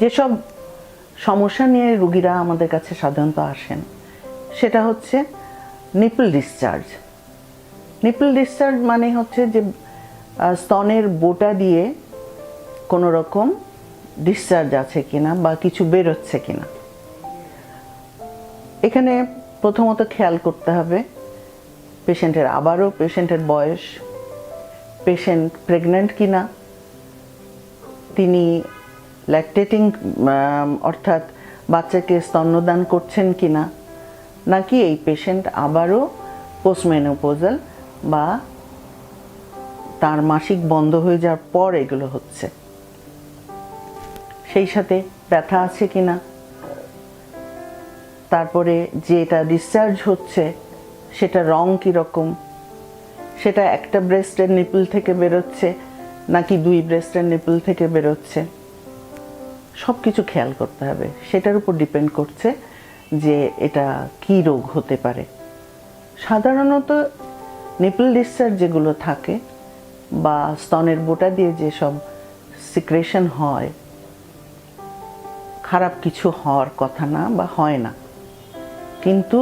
যেসব সমস্যা নিয়ে রুগীরা আমাদের কাছে সাধারণত আসেন, সেটা হচ্ছে নিপল ডিসচার্জ নিপল ডিসচার্জ মানে হচ্ছে যে স্তনের বোটা দিয়ে কোনো রকম ডিসচার্জ আছে কিনা বা কিছু বেরোচ্ছে কিনা। এখানে প্রথমত খেয়াল করতে হবে, পেশেন্টের আবারও পেশেন্টের বয়স, পেশেন্ট প্রেগন্যান্ট কিনা, তিনি ল্যাকটেটিং অর্থাৎ বাচ্চাকে স্তন্যদান করছেন কি না নাকি এই পেশেন্ট আবারও পোস্টমেনোপোজাল বা তার মাসিক বন্ধ হয়ে যাওয়ার পর এগুলো হচ্ছে? সেই সাথে ব্যথা আছে কি না তারপরে যেটা ডিসচার্জ হচ্ছে, সেটা রং কীরকম? সেটা একটা ব্রেস্টের নিপল থেকে বেরোচ্ছে, নাকি দুই ব্রেস্টের নিপল থেকে বেরোচ্ছে? সব কিছু খেয়াল করতে হবে। সেটার উপর ডিপেন্ড করছে যে এটা কি রোগ হতে পারে। সাধারণত নিপল ডিসচার্জ যেগুলো থাকে বা স্তনের বোটা দিয়ে যেসব সিক্রেশন হয়, খারাপ কিছু হওয়ার কথা না বা হয় না। কিন্তু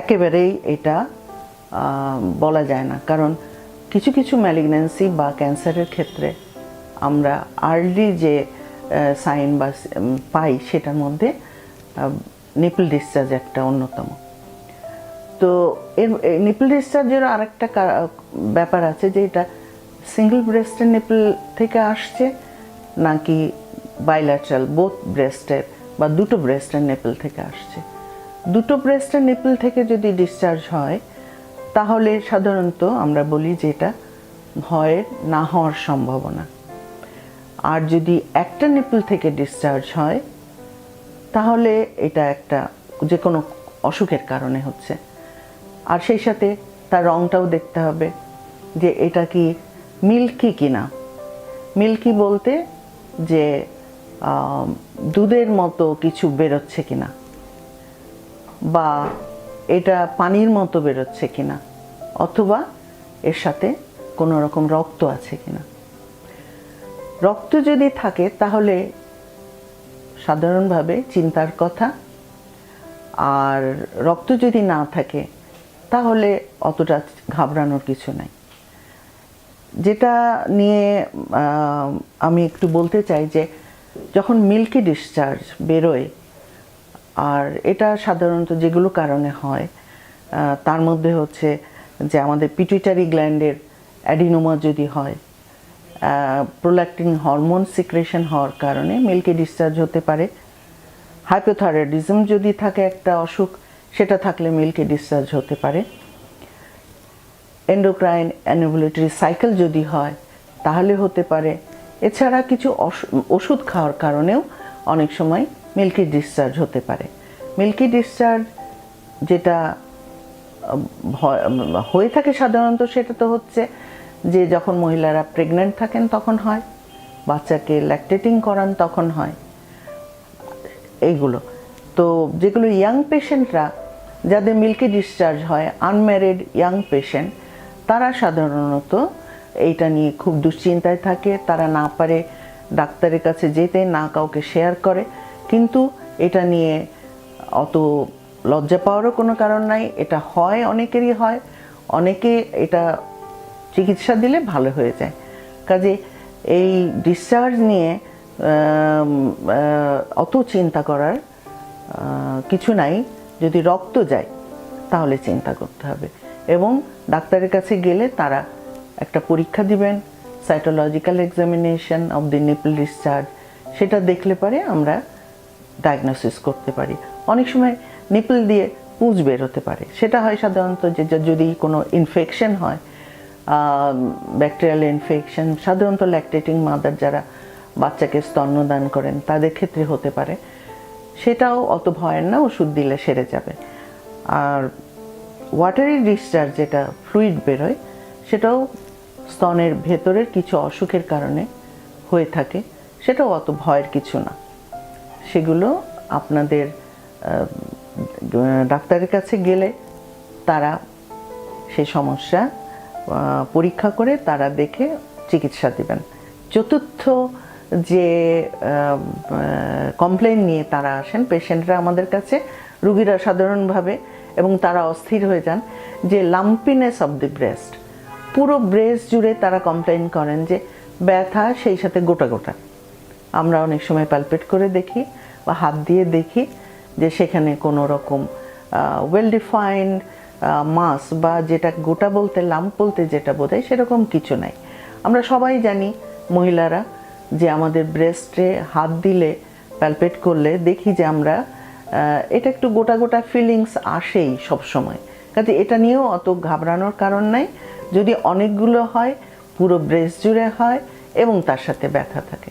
একেবারেই এটা বলা যায় না। কারণ কিছু কিছু ম্যালিগন্যান্সি বা ক্যান্সারের ক্ষেত্রে আমরা আর্লি যে সাইন বা পাই সেটার মধ্যে নিপল ডিসচার্জ একটা অন্যতম। তো এর নিপল ডিসচার্জের আরেকটা ব্যাপার আছে যে এটা সিঙ্গেল ব্রেস্টের নিপল থেকে আসছে, নাকি বাইল্যাটারাল বোথ ব্রেস্টের বা দুটো ব্রেস্টের নিপল থেকে আসছে। দুটো ব্রেস্টের নিপল থেকে যদি ডিসচার্জ হয়, তাহলে সাধারণত আমরা বলি যে এটা ভয়ের না হওয়ার সম্ভাবনা। আর যদি একটা নিপল থেকে ডিসচার্জ হয়, তাহলে এটা একটা যে কোনো অসুখের কারণে হচ্ছে। আর সেই সাথে তার রঙটাও দেখতে হবে যে এটা কি মিল্কি কিনা। মিল্কি বলতে যে দুধের মতো কিছু বেরোচ্ছে কিনা বা এটা পানির মতো বেরোচ্ছে কিনা অথবা এর সাথে কোনো রকম রক্ত আছে কিনা। রক্ত যদি থাকে, তাহলে সাধারণভাবে চিন্তার কথা। আর রক্ত যদি না থাকে, তাহলে অতটা ঘাবড়ানোর কিছু নাই। যেটা নিয়ে আমি একটু বলতে চাই যে, যখন মিল্কি ডিসচার্জ বেরোয়, আর এটা সাধারণত যেগুলো কারণে হয় তার মধ্যে হচ্ছে যে আমাদের পিটুইটারি গ্ল্যান্ডের অ্যাডিনোমা যদি হয় প্রোল্যাক্টিন হরমোন সিক্রেশন হওয়ার কারণে মিল্কি ডিসচার্জ হতে পারে। হাইপোথাইরয়েডিজম যদি থাকে একটা অসুখ, সেটা থাকলে মিল্কি ডিসচার্জ হতে পারে। এন্ডোক্রাইন অ্যানোভুলেটরি সাইকেল যদি হয়, তাহলে হতে পারে। এছাড়া কিছু ওষুধ খাওয়ার কারণেও অনেক সময় মিল্কি ডিসচার্জ হতে পারে। মিল্কি ডিসচার্জ যেটা হয়ে থাকে সাধারণত সেটা তো হচ্ছে যে যখন মহিলারা প্রেগনেন্ট থাকেন তখন হয়, বাচ্চাকে ল্যাকটেটিং করান তখন হয়, এইগুলো। তো যেগুলো ইয়াং পেশেন্টরা যাদের মিল্কি ডিসচার্জ হয় আনম্যারিড ইয়াং পেশেন্ট তারা সাধারণত এইটা নিয়ে খুব দুশ্চিন্তায় থাকে। তারা না পারে ডাক্তারের কাছে যেতে, না কাউকে শেয়ার করে। কিন্তু এটা নিয়ে অত লজ্জা পাওয়ারও কোনো কারণ নাই। এটা হয়, অনেকেরই হয়। অনেকে এটা চিকিৎসা দিলে ভালো হয়ে যায়। কাজে এই ডিসচার্জ নিয়ে অত চিন্তা করার কিছু নাই। যদি রক্ত যায়, তাহলে চিন্তা করতে হবে। এবং ডাক্তারের কাছে গেলে তারা একটা পরীক্ষা দিবেন cytological examination of the nipple discharge সেটা দেখলে পরে আমরা ডায়াগনোসিস করতে পারি। অনেক সময় নিপল দিয়ে পুঁজ বেরোতে পারে। সেটা হয় সাধারণত যে যদি কোনো ইনফেকশন হয় ব্যাকটেরিয়াল ইনফেকশন সাধারণত ল্যাকটেটিং মাদার যারা বাচ্চাকে স্তন্যদান করেন, তাদের ক্ষেত্রে হতে পারে। সেটাও অত ভয়ের না, ওষুধ দিলে সেরে যাবে। আর ওয়াটারি ডিসচার্জ যেটা ফ্লুইড বেরোয়, সেটাও স্তনের ভেতরের কিছু অসুখের কারণে হয়ে থাকে। সেটাও অত ভয়ের কিছু না। সেগুলো আপনাদের ডাক্তারের কাছে গেলে তারা সেই সমস্যা পরীক্ষা করে তারা দেখে চিকিৎসা দেবেন। চতুর্থ যে কমপ্লেন নিয়ে তারা আসেন পেশেন্টরা আমাদের কাছে, রুগীরা সাধারণভাবে, এবং তারা অস্থির হয়ে যান, যে লাম্পিনেস অফ দি ব্রেস্ট পুরো ব্রেস্ট জুড়ে তারা কমপ্লেন করেন যে, ব্যথা সেই সাথে গোটা গোটা। আমরা অনেক সময় পালপেট করে দেখি, বা হাত দিয়ে দেখি, যে সেখানে কোনো রকম ওয়েল ডিফাইন্ড মাস বা যেটা গোটা বলতে লাম্প বলতে যেটা বোঝায়, সেরকম কিছু নাই। আমরা সবাই জানি মহিলারা যে আমাদের ব্রেস্টে হাত দিলে প্যালপেট করলে দেখি যে আমরা এটা একটু গোটা গোটা ফিলিংস আসেই সব সময় কাজে এটা নিয়েও অত ঘাবড়ানোর কারণ নাই। যদি অনেকগুলো হয়, পুরো ব্রেস্ট জুড়ে হয় এবং তার সাথে ব্যথা থাকে।